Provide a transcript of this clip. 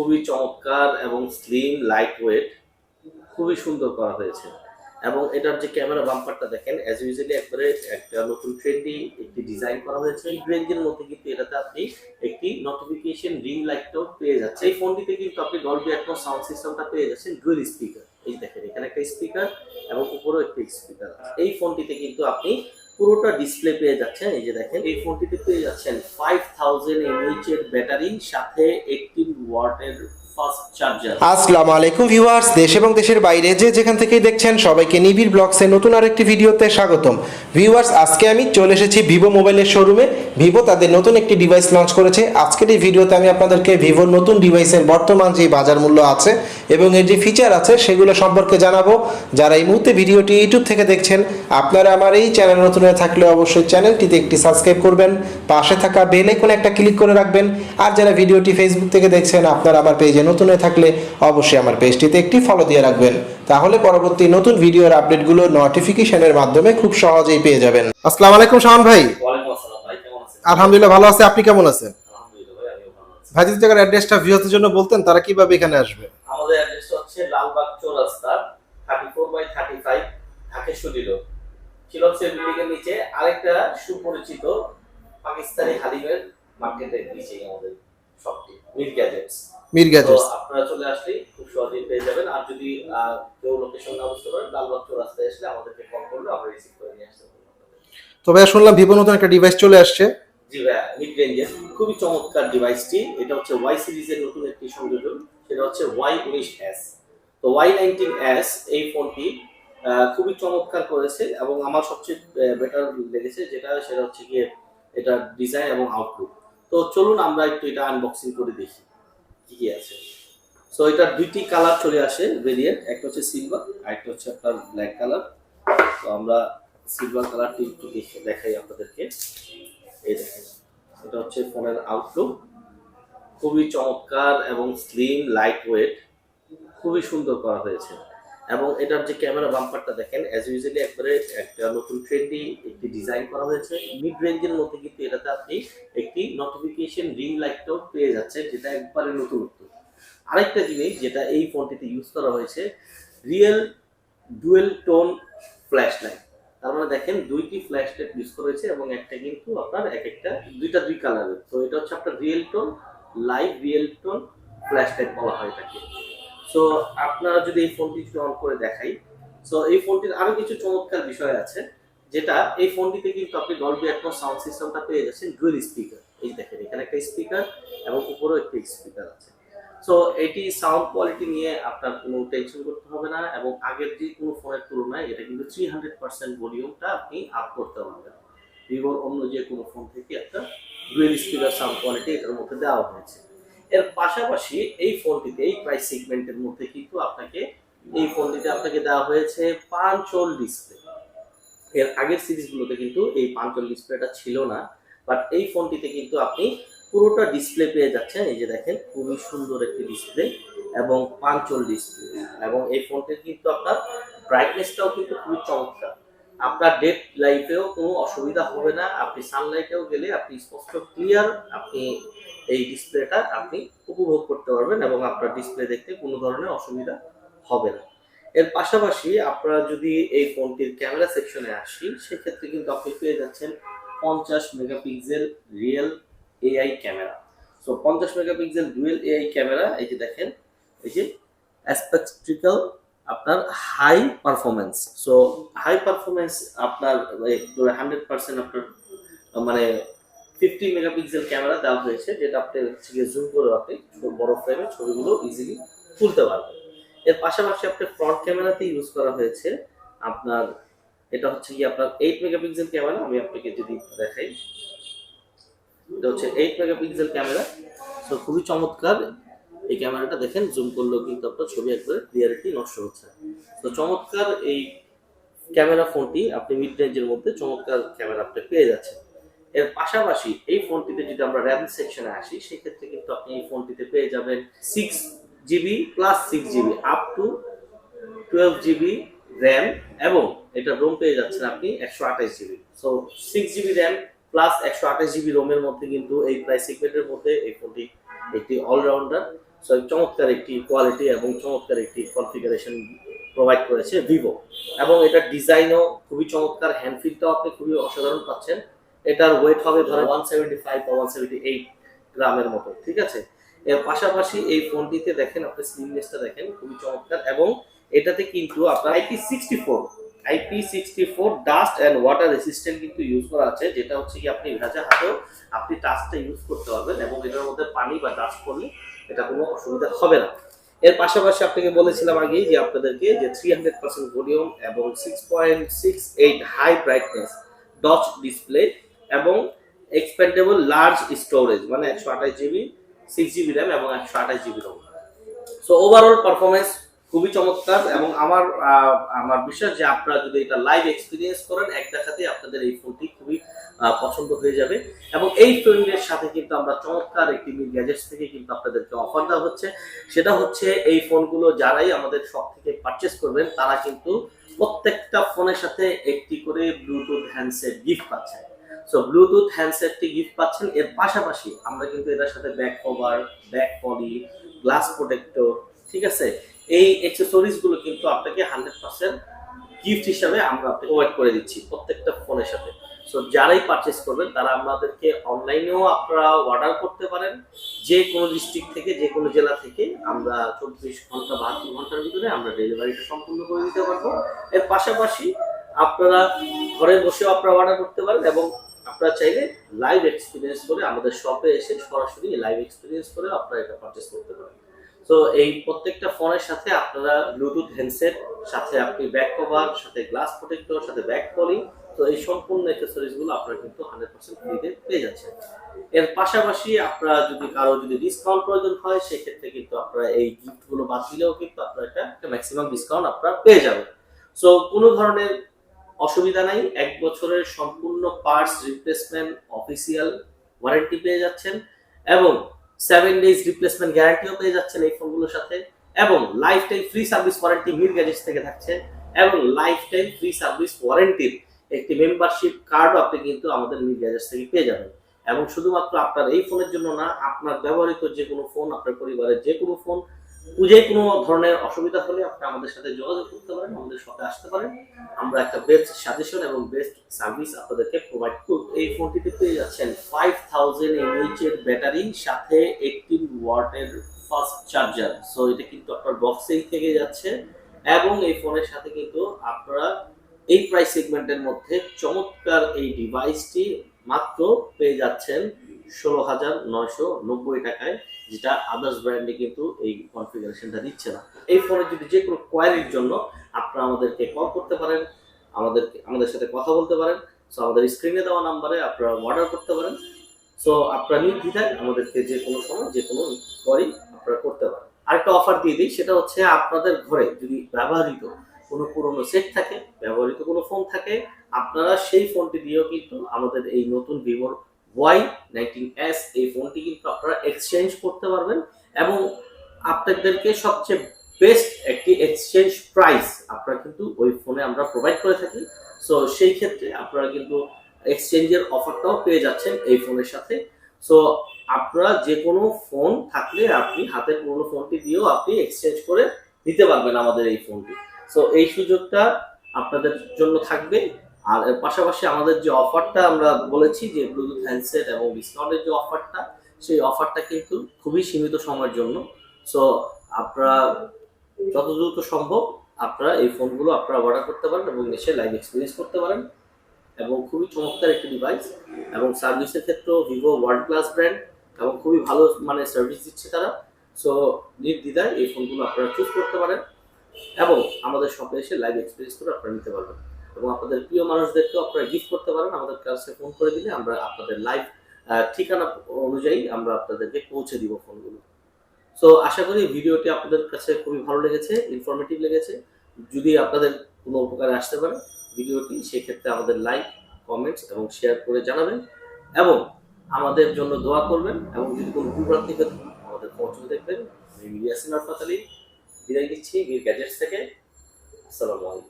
খুবই চমৎকার এবং স্লিম লাইট ওয়েট খুবই সুন্দর করা হয়েছে। এবং এটার যে ক্যামেরা বাম্পারটা দেখেন অ্যাজ ইউজুয়ালি একবারে একটা নতুন ট্রেন্ডি একটি ডিজাইন করা হয়েছে। এই রেঞ্জের মধ্যে কিন্তু এটাতে আপনি একটি নোটিফিকেশন রিং লাইটটাও পেয়ে যাচ্ছে এই ফোনটিতে কিন্তু আপনি ডলবি অ্যাটমস সাউন্ড সিস্টেমটা পেয়ে যাচ্ছেন ডুয়েল স্পিকার এই দেখেন, এখানে একটা স্পিকার এবং উপরেও একটি স্পিকার এই ফোনটিতে কিন্তু আপনি পুরোটা ডিসপ্লে পেয়ে যাচ্ছেন, এই যে দেখেন। এই ফোনটিতে পেয়ে যাচ্ছেন ফাইভ থাউজেন্ড এমএইচ এর ব্যাটারি সাথে এইটিন ওয়াটের আসসালামু আলাইকুম ভিউয়ার্স, দেশ এবং দেশের বাইরে যে যেখান থেকেই দেখছেন সবাইকে নিবিড় ব্লগসের নতুন আরেকটি ভিডিওতে স্বাগতম। ভিউয়ার্স, আজকে আমি চলে এসেছি ভিভো মোবাইলের শোরুমে। ভিভো তাদের নতুন একটি ডিভাইস লঞ্চ করেছে। আজকের এই ভিডিওতে আমি আপনাদেরকে ভিভোর নতুন ডিভাইসের বর্তমান যে বাজার মূল্য আছে এবং এর যে ফিচার আছে সেগুলো সম্পর্কে জানাব। যারা এই মুহূর্তে ভিডিওটি ইউটিউব থেকে দেখছেন, আপনারা আমার এই চ্যানেল নতুন হয়ে থাকলে অবশ্যই চ্যানেলটিতে একটি সাবস্ক্রাইব করবেন, পাশে থাকা বেল আইকনে একটা ক্লিক করে রাখবেন। আর যারা ভিডিওটি ফেসবুক থেকে দেখছেন, আপনারা আমার পেজে নতুন হয়ে থাকলে অবশ্যই আমার পেজটিতে একটি ফলো দিয়ে রাখবেন। তাহলে পরবর্তী নতুন ভিডিওর আপডেটগুলো নোটিফিকেশনের মাধ্যমে খুব সহজেই পেয়ে যাবেন। আসসালামু আলাইকুম শাওন ভাই। ওয়ালাইকুম আসসালাম ভাই কেমন আছেন? আলহামদুলিল্লাহ ভালো আছে আপনি কেমন আছেন? আলহামদুলিল্লাহ ভাই আমিও ভালো আছি। ভাই যদি জায়গার অ্যাড্রেসটা ভিউয়ারদের জন্য বলতেন তারা কীভাবে এখানে আসবে? আমাদের অ্যাড্রেস হচ্ছে Lalbagh Chowrasta thirty four by thirty five Dhakeshwari road চিলক্সের building এর নিচে আরেকটা সুপরিচিত পাকিস্তানি হালিমের মার্কেটের নিচে আমাদের। শপটি মির গ্যাজেটস মির গ্যাজেটস আপনারা চলে আসলেই খুব সহজেই পেয়ে যাবেন। আর যদি কেউ লোকেশন না বুঝতে পারেন লালবাগ চৌরাস্তায় আসলে আমাদেরকে কল করলে আমরা রিসিভ করে নিয়ে আসতে পারব। তো ভাইয়া শুনলাম ভিভো নতুন একটা ডিভাইস চলে আসছে। জি ভাইয়া মিড রেঞ্জের খুবই চমৎকার ডিভাইসটি এটা হচ্ছে ওয়াই সিরিজের নতুন একটি সংযোজন। সেটা হচ্ছে ওয়াই উনিশ এস তো ওয়াই নাইনটিন এস এই ফোনটি খুবই চমৎকার করেছে এবং আমার সবচেয়ে বেটার লেগেছে যেটা সেটা হচ্ছে গিয়ে এটা ডিজাইন এবং আউটলুক তো চলুন আমরা একটু এটা আনবক্সিং করে দেখি কি কি আছে। সো এটার দুইটি কালার চলে আসে ভেরিয়েন্ট একটা হচ্ছে সিলভার আর একটা হচ্ছে আপনার ব্ল্যাক কালার তো আমরা সিলভার কালারটি একটু দেখে, দেখাই আপনাদেরকে। এই দেখেন, এটা হচ্ছে ফোনের আউটলুক খুবই চমৎকার এবং স্লিম লাইট ওয়েট খুবই সুন্দর করা হয়েছে। এবং এটার যে ক্যামেরা বাম্পারটা দেখেন অ্যাজ ইউজুয়ালি একবারে একটা নতুন ট্রেন্ডি একটি ডিজাইন করা হয়েছে। মিড রেঞ্জের মধ্যে কিন্তু এটাতে আপনি একটি নোটিফিকেশন রিং লাইটটাও পেয়ে যাচ্ছেন, যেটা একবারে নতুনত্ব আরেকটা জিনিস যেটা এই ফোনটিতে ইউজ করা হয়েছে real dual tone flash light তার মানে দেখেন, দুইটি ফ্ল্যাশ লাইট ইউজ করা হয়েছে এবং একটা কিন্তু আপনার এক একটা, দুইটা দুই কালারের তো এটা হচ্ছে আপনার real tone live real tone flash light বলা হয় এটাকে। সো আপনারা যদি এই ফোনটি যদি অন করে দেখাই। সো এই ফোনটির আরও কিছু চমৎকার বিষয় আছে, যেটা এই ফোনটিতে কিন্তু আপনি ডলবি অ্যাটমস সাউন্ড সিস্টেমটা পেয়ে যাচ্ছেন ডুয়েল স্পিকার এই দেখেন, এখানে একটা স্পিকার এবং উপরেও একটি স্পিকার আছে। সো এটি সাউন্ড কোয়ালিটি নিয়ে আপনার কোনো টেনশন করতে হবে না এবং আগের যে কোনো ফোনের তুলনায় এটা কিন্তু থ্রি হান্ড্রেড পার্সেন্ট ভলিউমটা আপনি আপ করতে পারবেন। ভিভোর অন্য যে কোনো ফোন থেকে একটা ডুয়েল স্পিকার সাউন্ড কোয়ালিটি এটার মধ্যে দেওয়া হয়েছে। এর পাশাপাশি এই ফোনটিতে, এই প্রাইস সেগমেন্টের মধ্যে কিন্তু আপনাকে এই ফোনটিতে আপনাকে দেওয়া হয়েছে পাঁচল ডিসপ্লে এর আগের সিরিজগুলোতে কিন্তু এই পাঁচল ডিসপ্লেটা ছিল না বাট এই ফোনটিতে কিন্তু আপনি পুরোটা ডিসপ্লে পেয়ে যাচ্ছেন। এই যে দেখেন, খুবই সুন্দর একটি ডিসপ্লে এবং পাঁচল ডিসপ্লে এবং এই ফোনটির কিন্তু আপনার ব্রাইটনেসটাও কিন্তু খুবই চমৎকার। আপনার ডেট লাইফেও কোনো অসুবিধা হবে না। আপনি সানলাইটেও গেলে আপনি স্পষ্ট ক্লিয়ার আপনি এই ডিসপ্লেটা আপনি উপভোগ করতে পারবেন এবং আপনার ডিসপ্লে দেখতে কোনো ধরনের অসুবিধা হবে না। এর পাশাপাশি আপনারা যদি এই ফোনটির ক্যামেরা সেকশনে আসি, সেক্ষেত্রে কিন্তু আপনি পেয়ে যাচ্ছেন পঞ্চাশ megapixel real AI camera. So, পঞ্চাশ মেগাপিক্সেল ডুয়েল এআই ক্যামেরা, এই যে দেখেন, এই যে অ্যাসপেক্ট্রিক্যাল আপনার high performance so high performance আপনার হান্ড্রেড পার্সেন্ট আপনার মানে ফিফটি মেগাপিক্সেল ক্যামেরা দেওয়া হয়েছে, যেটা আপনি হচ্ছে গিয়ে জুম করে আপনি বড় ফ্রেমে ছবিগুলো ইজিলি তুলতে পারবেন। এর পাশাপাশি আপনার ফ্রন্ট ক্যামেরাতে ইউজ করা হয়েছে আপনার, এটা হচ্ছে কি আপনার এইট মেগাপিক্সেল ক্যামেরা আমি আপনাকে যদি দেখাই। এটা হচ্ছে এইট মেগাপিক্সেল ক্যামেরা তো খুবই চমৎকার এই ক্যামেরাটা দেখেন জুম করলেও কিন্তু আপনার ছবি একবারে ক্লিয়ারিটি নষ্ট হচ্ছে। তো চমৎকার এই ক্যামেরা ফোনটি আপনি মিড রেঞ্জের মধ্যে চমৎকার ক্যামেরা আপনি পেয়ে যাচ্ছেন। এর পাশাপাশি এই ফোনটিতে যদি আমরা র্যাম সেকশনে আসি, সেক্ষেত্রে কিন্তু আপনি এই ফোনটিতে পেয়ে যাবেন six GB plus six GB up to twelve GB RAM এবং এটা রোম পেয়ে যাচ্ছেন আপনি একশো আঠাশ GB so six GB RAM plus একশো আঠাশ জিবি রোমের মধ্যে কিন্তু এই প্রাইস সেগমেন্টের মধ্যে এই ফোনটি একটি অলরাউন্ডার সো চমৎকার একটি কোয়ালিটি এবং চমৎকার একটি কনফিগারেশন প্রোভাইড করেছে ভিভো এবং এটার ডিজাইনও খুবই চমৎকার হ্যান্ড ফিলটাও আপনি খুবই অসাধারণ পাচ্ছেন। এটার ওয়েট হবে ধরো ওয়ান সেভেন্টি ফাইভ বা ওয়ান সেভেন্টি এইট গ্রামের মতো, ঠিক আছে? এর পাশাপাশি এই ফোনটিতে দেখেন আপনি স্লিমনেসটা দেখেন, খুবই চমৎকার এবং এটাতে কিন্তু আপনার IP sixty four IP sixty four dust and water resistant কিন্তু ইউজ করা আছে, যেটা হচ্ছে কি আপনি ভেজা হাতেও আপনি টাচটা ইউজ করতে পারবেন এবং এটার মধ্যে পানি বা ডাস্ট পড়লে এটা কোনো অসুবিধা হবে না। এর পাশাপাশি আপনাকে বলেছিলাম আগেই যে আপনাদেরকে যে থ্রি হান্ড্রেড পার্সেন্ট ভলিউম এবং six point six eight high brightness touch display এবং এক্সপেন্ডেবল লার্জ স্টোরেজ মানে একশো আঠাশ জিবি সিক্স জিবি র্যাম এবং একশো আঠাশ GB ROM so overall performance খুবই চমৎকার এবং আমার আমার বিশ্বাস যে আপনারা যদি এটা লাইভ এক্সপিরিয়েন্স করেন, এক দেখাতেই আপনাদের এই ফোনটি খুবই পছন্দ হয়ে যাবে। এবং এই ফোনের সাথে কিন্তু আমরা চমৎকার একটি মিল গ্যাজেটস থেকে কিন্তু আপনাদেরকে অফার দেওয়া হচ্ছে। সেটা হচ্ছে এই ফোনগুলো যারাই আমাদের শপ থেকে পারচেস করবেন, তারা কিন্তু প্রত্যেকটা ফোনের সাথে একটি করে ব্লুটুথ হ্যান্ডসেট গিফট পাচ্ছেন সো ব্লুটুথ হ্যান্ডসেটটি গিফট পাচ্ছেন। এর পাশাপাশি আমরা কিন্তু এটার সাথে back cover back poly glass protector ঠিক আছে? এই অ্যাক্সেসরিজগুলো কিন্তু আপনাকে হান্ড্রেড পার্সেন্ট গিফট হিসাবে আমরা প্রোভাইড করে দিচ্ছি প্রত্যেকটা ফোনের সাথে। সো যারাই পারচেস করবেন, তারা আমাদেরকে অনলাইনেও আপনারা অর্ডার করতে পারেন। যে কোনো ডিস্ট্রিক্ট থেকে, যে কোনো জেলা থেকে আমরা চব্বিশ ঘণ্টা, বাহাত্তর ঘণ্টার ভিতরে আমরা ডেলিভারিটা সম্পূর্ণ করে দিতে পারব। এর পাশাপাশি আপনারা ঘরে বসেও আপনারা অর্ডার করতে পারেন এবং আপনারা চাইলে লাইভ এক্সপিরিয়েন্স করে আমাদের শপে এসে সরাসরি লাইভ এক্সপিরিয়েন্স করে আপনারা এটা পারচেস করতে পারেন। তো এই প্রত্যেকটা ফোনের সাথে আপনারা ব্লুটুথ হ্যান্ডসেট সাথে আপনি ব্যাক কভার সাথে গ্লাস প্রোটেক্টর সাথে ব্যাক পলি তো এই সম্পূর্ণ অ্যাক্সেসরিজগুলো আপনারা কিন্তু হান্ড্রেড পার্সেন্ট ফ্রিতে পেয়ে যাচ্ছেন। এর পাশাপাশি আপনারা যদি কারও যদি ডিসকাউন্ট প্রয়োজন হয়, সেক্ষেত্রে কিন্তু আপনারা এই গিফটগুলো বাদ দিলেও কিন্তু আপনারা একটা ম্যাক্সিমাম ডিসকাউন্ট আপনারা পেয়ে যাবেন। সো কোনো ধরনের অসুবিধা নাই, এক বছরের সম্পূর্ণ পার্টস রিপ্লেসমেন্ট অফিসিয়াল ওয়ারেন্টি পেয়ে যাচ্ছেন এবং সেভেন ডেজ রিপ্লেসমেন্ট গ্যারান্টিও পেয়ে যাচ্ছেন এই ফোনগুলোর সাথে এবং lifetime free service warranty Mir gadgets থেকে থাকছে এবং লাইফ টাইম ফ্রি সার্ভিস ওয়ারেন্টির একটি মেম্বারশিপ কার্ডও আপনি কিন্তু আমাদের মির গ্যাজেটস থেকে পেয়ে যাবেন। এবং শুধুমাত্র আপনার এই ফোনের জন্য না, আপনার ব্যবহৃত যে কোনো ফোন আপনার পরিবারের যে কোনো ফোন পুজোয় কোনো ধরনের অসুবিধা হলে আপনি আমাদের সাথে যোগাযোগ করতে পারেন, আমাদের শপে আসতে পারেন। আমরা একটা বেস্ট সাজেশন এবং বেস্ট সার্ভিস আপনাদেরকে প্রোভাইড করব। এই ফোনটিতে পেয়ে যাচ্ছেন ফাইভ থাউজেন্ড এমএইচ এর ব্যাটারি সাথে এইটিন ওয়াটের ফাস্ট চার্জার সো এটা কিন্তু আপনার বক্সেই থেকে যাচ্ছে এবং এই ফোনের সাথে কিন্তু আপনারা এই প্রাইস সেগমেন্টের মধ্যে চমৎকার এই ডিভাইসটি মাত্র পেয়ে যাচ্ছেন ষোলো হাজার নয়শো নব্বই টাকায়। যেটা আদার্স ব্র্যান্ডে কিন্তু এই কনফিগারেশনটা দিচ্ছে না। এই ফোনের যদি যে কোনো কোয়ারির জন্য আপনারা আমাদেরকে কল করতে পারেন আমাদের আমাদের সাথে কথা বলতে পারেন সো আমাদের স্ক্রিনে দেওয়া নাম্বারে আপনারা অর্ডার করতে পারেন। সো আপনারা নির্দ্বিধায় আমাদেরকে যে কোনো সময় যে কোনো কোয়ারি আপনারা করতে পারেন। আরেকটা অফার দিয়ে দিই, সেটা হচ্ছে আপনাদের ঘরে যদি ব্যবহৃত কোনো পুরনো সেট থাকে, ব্যবহৃত কোনো ফোন থাকে, আপনারা সেই ফোনটি দিয়েও কিন্তু আমাদের এই নতুন ভিভোর ওয়াই নাইনটিন এস এই ফোনটি কিন্তু আপনারা এক্সচেঞ্জ করতে পারবেন এবং আপনাদেরকে সবচেয়ে বেস্ট একটি এক্সচেঞ্জ প্রাইস আপনারা কিন্তু ওই ফোনে আমরা প্রোভাইড করে থাকি। সো সেই ক্ষেত্রে আপনারা কিন্তু এক্সচেঞ্জের অফারটাও পেয়ে যাচ্ছেন এই ফোনের সাথে। সো আপনারা যে কোনো ফোন থাকলে আপনি হাতের পুরনো ফোনটি দিয়েও আপনি এক্সচেঞ্জ করে দিতে পারবেন আমাদের এই ফোনটি সো এই সুযোগটা আপনাদের জন্য থাকবে। আর এর পাশাপাশি আমাদের যে অফারটা আমরা বলেছি যে ব্লুটুথ হ্যান্ডসেট এবং ডিসকাউন্টের যে অফারটা, সেই অফারটা কিন্তু খুবই সীমিত সময়ের জন্য। সো আপনারা যত দ্রুত সম্ভব আপনারা এই ফোনগুলো আপনারা অর্ডার করতে পারেন এবং এসে লাইভ এক্সপিরিয়েন্স করতে পারেন। এবং খুবই চমৎকার একটি ডিভাইস এবং সার্ভিসের ক্ষেত্রেও ভিভো ওয়ার্ল্ড ক্লাস ব্র্যান্ড এবং খুবই ভালো মানে সার্ভিস দিচ্ছে তারা। সো নির্দ্বিধায় এই ফোনগুলো আপনারা চুজ করতে পারেন এবং আমাদের শপে এসে লাইভ এক্সপিরিয়েন্স করে আপনারা নিতে পারবেন। এবং আপনাদের প্রিয় মানুষদেরকেও আপনারা গিফট করতে পারেন। আমাদের কাছে ফোন করে দিলে আমরা আপনাদের লাইভ ঠিকানা অনুযায়ী আমরা আপনাদেরকে পৌঁছে দিব ফোনগুলো সো আশা করি ভিডিওটি আপনাদের কাছে খুবই ভালো লেগেছে ইনফরমেটিভ লেগেছে। যদি আপনাদের কোনো উপকারে আসতে পারে ভিডিওটি সেক্ষেত্রে আমাদের লাইক কমেন্টস এবং শেয়ার করে জানাবেন। এবং আমাদের জন্য দোয়া করবেন এবং যদি কোনো হয়ে থাকে আমাদের পৌঁছতে দেখবেন। আমি ইয়াসিন আরফাত আলী, বিদায় দিচ্ছি গ্যাজেটস থেকে। আসসালামু আলাইকুম।